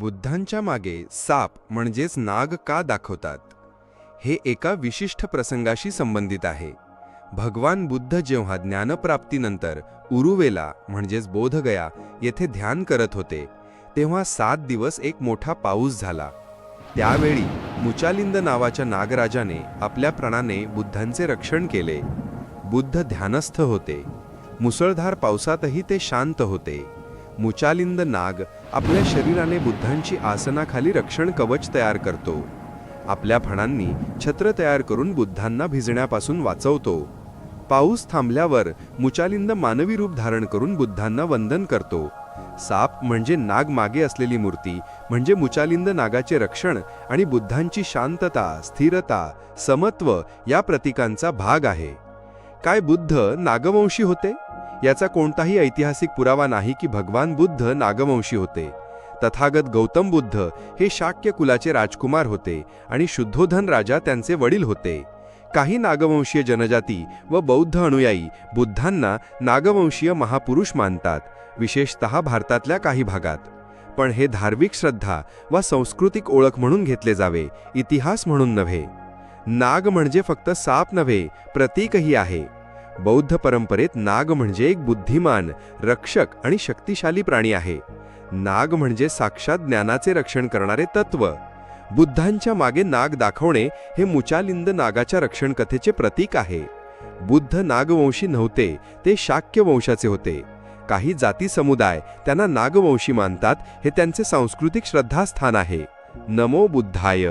बुद्धांच्या मागे साप म्हणजेच नाग का दाखवतात? हे एका विशिष्ट प्रसंगाशी संबंधित आहे. भगवान बुद्ध जेव्हा ज्ञानप्राप्तीनंतर उरुवेला म्हणजेच बोधगया येथे ध्यान करत होते तेव्हा सात दिवस एक मोठा पाऊस झाला. त्यावेळी मुचालिंद नावाच्या नागराजाने आपल्या प्राणाने बुद्धांचे रक्षण केले. बुद्ध ध्यानस्थ होते. मुसळधार पावसातही ते शांत होते. मुचालिंद नाग आपल्या शरीराने बुद्धांची आसनाखाली रक्षण कवच तयार करतो. आपल्या फणांनी छत्र तयार करून बुद्धांना भिजण्यापासून वाचवतो. पाऊस थांबल्यावर मुचालिंद मानवी रूप धारण करून बुद्धांना वंदन करतो. साप म्हणजे नाग मागे असलेली मूर्ती म्हणजे मुचालिंद नागाचे रक्षण आणि बुद्धांची शांतता स्थिरता समत्व या प्रतीकांचा भाग आहे. काय बुद्ध नागवंशी होते? याचा कोणताही ऐतिहासिक पुरावा नाही की भगवान बुद्ध नागवंशी होते. तथागत गौतम बुद्ध हे शाक्य कुलाचे राजकुमार होते आणि शुद्धोधन राजा त्यांचे वडील होते. काही नागवंशीय जनजाती व बौद्ध अनुयायी बुद्धांना नागवंशीय महापुरुष मानतात विशेषतः भारतातल्या काही भागात. पण हे धार्मिक श्रद्धा वा सांस्कृतिक ओळख म्हणून घेतले जावे इतिहास म्हणून नव्हे. नाग म्हणजे फक्त साप नव्हे प्रतीकही आहे. बौद्ध परंपरेत नाग म्हणजे एक बुद्धिमान रक्षक आणि शक्तिशाली प्राणी आहे. नाग म्हणजे साक्षात ज्ञानाचे रक्षण करणारे तत्व. बुद्धांच्या मागे नाग दाखवणे हे मुचालिंद नागाच्या रक्षण कथेचे प्रतीक आहे. बुद्ध नागवंशी नव्हते ते शाक्य वंशाचे होते. काही जाती समुदाय त्यांना नागवंशी मानतात हे त्यांचे सांस्कृतिक श्रद्धास्थान आहे. नमो बुद्धाय!